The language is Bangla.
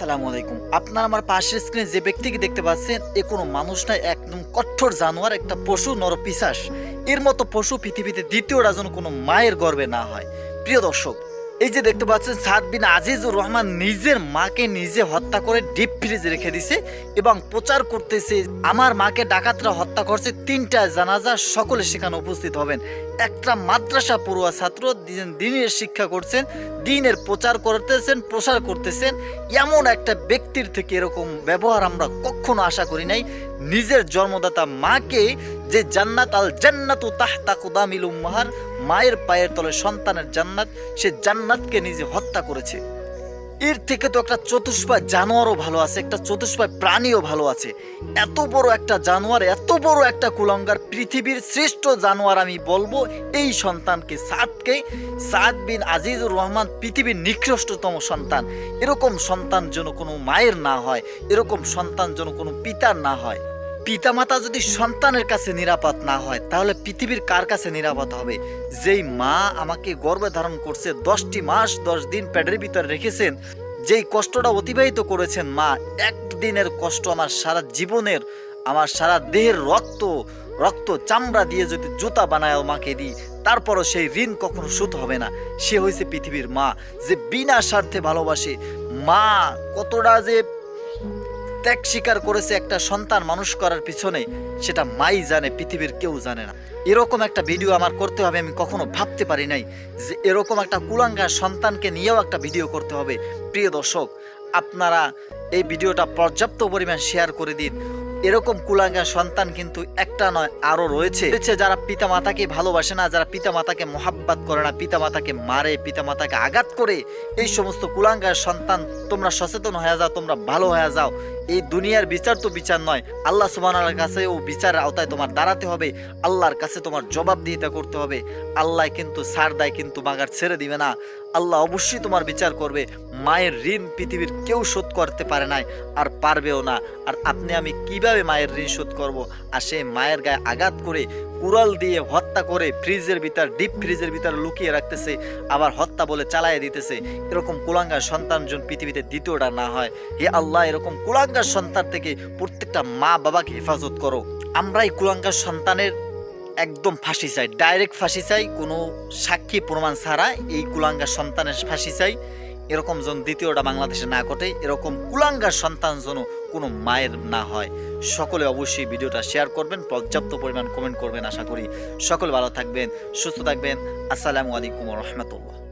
সালামু আলাইকুম। আপনার আমার পাশের স্ক্রিনে যে ব্যক্তিকে দেখতে পাচ্ছেন, এ কোনো মানুষ না, একদম কঠোর জানোয়ার, একটা পশু নর পিসাস এর মতো পশু পৃথিবীতে দ্বিতীয় রাজন কোনো মায়ের গর্বে না হয়। প্রিয় দর্শক এই যে দেখতে পাচ্ছেন, সাদ বিন আজিজুর রহমান নিজের মাকে নিজে হত্যা করে ডিপ ফ্রিজে রেখে দিছে এবং প্রচার করতেছে, আমার মাকে ডাকাতরা হত্যা করছে, তিনটা জানাজা সকলে সেখানে উপস্থিত হবেন। একটা মাদ্রাসা পড়ুয়া ছাত্র দিন- দিনের শিক্ষা করছেন, দিনের প্রচার করতেছেন, প্রসার করতেছেন। এমন একটা ব্যক্তির থেকে এরকম ব্যবহার আমরা কখনো আশা করি নাই। নিজের জন্মদাতা মাকে যে জান্নাত আল জান্নাতু তাহতা কুদামিল উম্মাহার, মায়ের পায়ের তলে সন্তানের জান্নাত, সে জান্নাতকে নিজে হত্যা করেছে। এর থেকে তো একটা চতুষ্পায় জানোয়ারও ভালো আছে, একটা চতুষ্পায় প্রাণীও ভালো আছে। এত বড় একটা জানোয়ার, এত বড় একটা কুলঙ্গার পৃথিবীর শ্রেষ্ঠ জানোয়ার আমি বলব, এই সন্তানকে সাদকে, সাদ বিন আজিজুর রহমান পৃথিবীর নিকৃষ্টতম সন্তান। এরকম সন্তান যেন কোনো মায়ের না হয়, এরকম সন্তান যেন কোনো পিতার না হয়। পিতামাতা যদি সন্তানের কাছে নিরাপদ না হয়, তাহলে পৃথিবীর কার কাছে নিরাপদ হবে? যেই মা আমাকে গর্ভে ধারণ করছে, দশটি মাস দশ দিন প্যাডের ভিতরে রেখেছেন, যেই কষ্টটা অতিবাহিত করেছেন মা, একদিনের কষ্ট আমার সারা জীবনের, আমার সারা দেহের রক্ত রক্ত চামড়া দিয়ে যদি জুতা বানায় মাকে দিই, তারপরও সেই ঋণ কখনো শোধ হবে না। সে হয়েছে পৃথিবীর মা, যে বিনা স্বার্থে ভালোবাসে। মা কতটা যে ত্যাগ স্বীকার করেছে একটা সন্তান মানুষ করার পিছনে, সেটা মাই জানে, পৃথিবীর কেউ জানে না। এরকম একটা ভিডিও আমার করতে হবে, আমি কখনো ভাবতে পারি নাই যে এরকম একটা কুলাঙ্গার সন্তানকে নিয়েও একটা ভিডিও করতে হবে। প্রিয় দর্শক, আপনারা এই ভিডিওটা পর্যাপ্ত পরিমাণ শেয়ার করে দিন। এরকম কুলাঙ্গার সন্তান কিন্তু একটা নয়, আরও রয়েছে। রয়েছে যারা পিতা মাতাকে ভালোবাসে না, যারা পিতা মাতাকে মহাব্বাত করে না পিতা মাতাকে মারে পিতা মাতাকে আঘাত করে, এই সমস্ত কুলাঙ্গার সন্তান তোমরা সচেতন হয়ে যাও, তোমরা ভালো হয়ে যাও। এই দুনিয়ার বিচার তো বিচার নয়। আল্লাহ সুবহানার কাছে ও বিচারের আওতায় তোমার দাঁড়াতে হবে। আল্লাহর কাছে তোমার জবাবদিহিতা করতে হবে। আল্লাহ কিন্তু সার দেয়, কিন্তু মাগার ছেড়ে দিবে না। আল্লাহ অবশ্যই তোমার বিচার করবে। মায়ের ঋণ পৃথিবীর কেউ শোধ করতে পারে নাই, আর পারবেও না। আর আপনি, আমি কীভাবে মায়ের ঋণ শোধ করব? আর সেই মায়ের গায়ে আঘাত করে কুড়াল দিয়ে হত্যা করে ফ্রিজের ভিতর, ডিপ ফ্রিজের ভিতর লুকিয়ে রাখতেছে, আবার হত্যা বলে চালাইয়ে দিতেছে। এরকম কুলাঙ্গার সন্তানজন পৃথিবীতে দ্বিতীয়টা না হয়। হে আল্লাহ, এরকম কুলাঙ্গার সন্তান থেকে প্রত্যেকটা মা বাবাকে হেফাজত করো। আমরা এই কুলাঙ্গার সন্তানের একদম ফাঁসি চাই ডাইরেক্ট ফাঁসি চাই, কোনো সাক্ষী প্রমাণ ছাড়া এই কুলাঙ্গার সন্তানের ফাঁসি চাই। এরকম জন দ্বিতীয়টা বাংলাদেশে না ঘটে, এরকম কুলাঙ্গার সন্তান যেন কোনো মায়ের না হয়। সকলে অবশ্যই ভিডিওটা শেয়ার করবেন, পর্যাপ্ত পরিমাণ কমেন্ট করবেন, আশা করি সকলে ভালো থাকবেন, সুস্থ থাকবেন। আসসালামু আলাইকুম রহমতুল্লাহ।